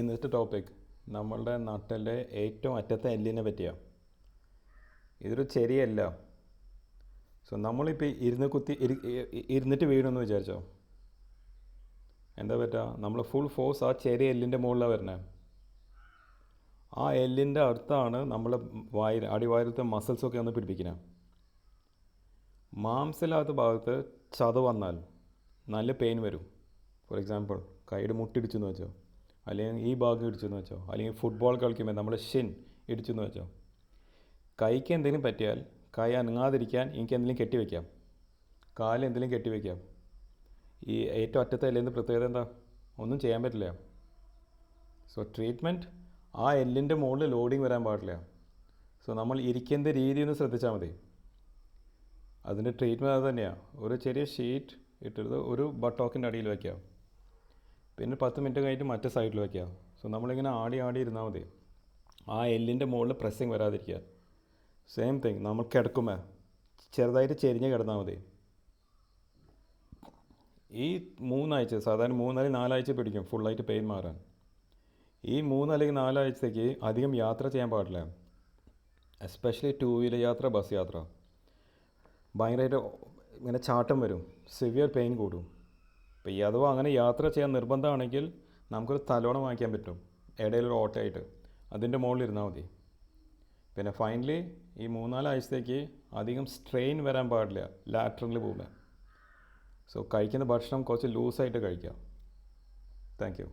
ഇന്നത്തെ ടോപ്പിക് നമ്മളുടെ നാട്ടിലെ ഏറ്റവും അറ്റത്തെ എല്ലിനെ പറ്റിയാണ് ഇതൊരു ചെരിയല്ല സോ നമ്മളിപ്പോൾ ഇരുന്ന് കുത്തി ഇരുന്നിട്ട് വീഴുമെന്ന് വിചാരിച്ചോ? എന്താ പറ്റുക നമ്മൾ ഫുൾ ഫോഴ്സ് ആ ചെറിയ എല്ലിന്റെ മുകളിലാണ് വരുന്നത് ആ എല്ലിന്റെ അടുത്താണ് നമ്മൾ വായ അടിവാരത്തെ മസിൽസൊക്കെ ഒന്ന് പിടിപ്പിക്കുന്നത് മാംസമില്ലാത്ത ഭാഗത്ത് ചത വന്നാൽ നല്ല പെയിൻ വരും. ഫോർ എക്സാമ്പിൾ കൈയുടെ മുട്ടിടിച്ചെന്ന് വെച്ചോ. അല്ലെങ്കിൽ ഈ ഭാഗം ഇടിച്ചെന്ന് വെച്ചോ അല്ലെങ്കിൽ ഫുട്ബോൾ കളിക്കുമ്പോൾ നമ്മുടെ ഷിൻ ഇടിച്ചെന്ന് വെച്ചോ. കൈക്ക് എന്തെങ്കിലും പറ്റിയാൽ കൈ അനങ്ങാതിരിക്കാൻ എനിക്ക് എന്തെങ്കിലും കെട്ടിവെക്കാം കാലിൽ എന്തെങ്കിലും കെട്ടിവെക്കാം ഈ ഏറ്റവും അറ്റത്തെ എല്ലിന്റെ പ്രത്യേകത എന്താ? ഒന്നും ചെയ്യാൻ പറ്റില്ല. സോ ട്രീറ്റ്മെന്റ് ആ എല്ലിന്റെ മുകളിൽ ലോഡിങ് വരാൻ പാടില്ല. സോ നമ്മൾ ഇരിക്കുന്ന രീതി ഒന്ന് ശ്രദ്ധിച്ചാൽ മതി. അതിന്റെ ട്രീറ്റ്മെന്റ് അത് തന്നെയാണ് ഒരു ചെറിയ ഷീറ്റ് ഇട്ടെടുത്ത് ഒരു ബട്ടോക്കിന്റെ അടിയിൽ വയ്ക്കുക പിന്നെ പത്ത് മിനിറ്റ് കഴിഞ്ഞിട്ട് മറ്റേ സൈഡിൽ വയ്ക്കുക സോ നമ്മളിങ്ങനെ ആടി ആടി ഇരുന്നാൽ മതി. ആ എല്ലിന്റെ മുകളിൽ പ്രസ്സിങ് വരാതിരിക്കുക സെയിം തിങ് നമ്മൾ കിടക്കുമ്പോൾ ചെറുതായിട്ട് ചെരിഞ്ഞ് കിടന്നാൽ മതി. ഈ മൂന്നാഴ്ച സാധാരണ മൂന്നല്ലെങ്കിൽ നാലാഴ്ച പിടിക്കും ഫുള്ളായിട്ട് പെയിൻ മാറാൻ. ഈ മൂന്ന് അല്ലെങ്കിൽ നാലാഴ്ചത്തേക്ക് അധികം യാത്ര ചെയ്യാൻ പാടില്ല. എസ്പെഷ്യലി ടൂ വീലർ യാത്ര ബസ് യാത്ര. ഭയങ്കരമായിട്ട് ഇങ്ങനെ ചാട്ടം വരും. സിവിയർ പെയിൻ കൂടും. അപ്പോൾ ഈ അഥവാ അങ്ങനെ യാത്ര ചെയ്യാൻ നിർബന്ധമാണെങ്കിൽ നമുക്കൊരു തലോണം വാങ്ങിക്കാൻ പറ്റും. ഇടയിലൊരു ഓട്ടയായിട്ട്. അതിന്റെ മുകളിൽ ഇരുന്നാൽ മതി. പിന്നെ ഫൈനലി ഈ മൂന്നാലാഴ്ചത്തേക്ക് അധികം സ്ട്രെയിൻ വരാൻ പാടില്ല. ലാറ്ററിൽ പോകുമ്പോൾ സോ കഴിക്കുന്ന ഭക്ഷണം കുറച്ച് ലൂസായിട്ട് കഴിക്കാം താങ്ക് യു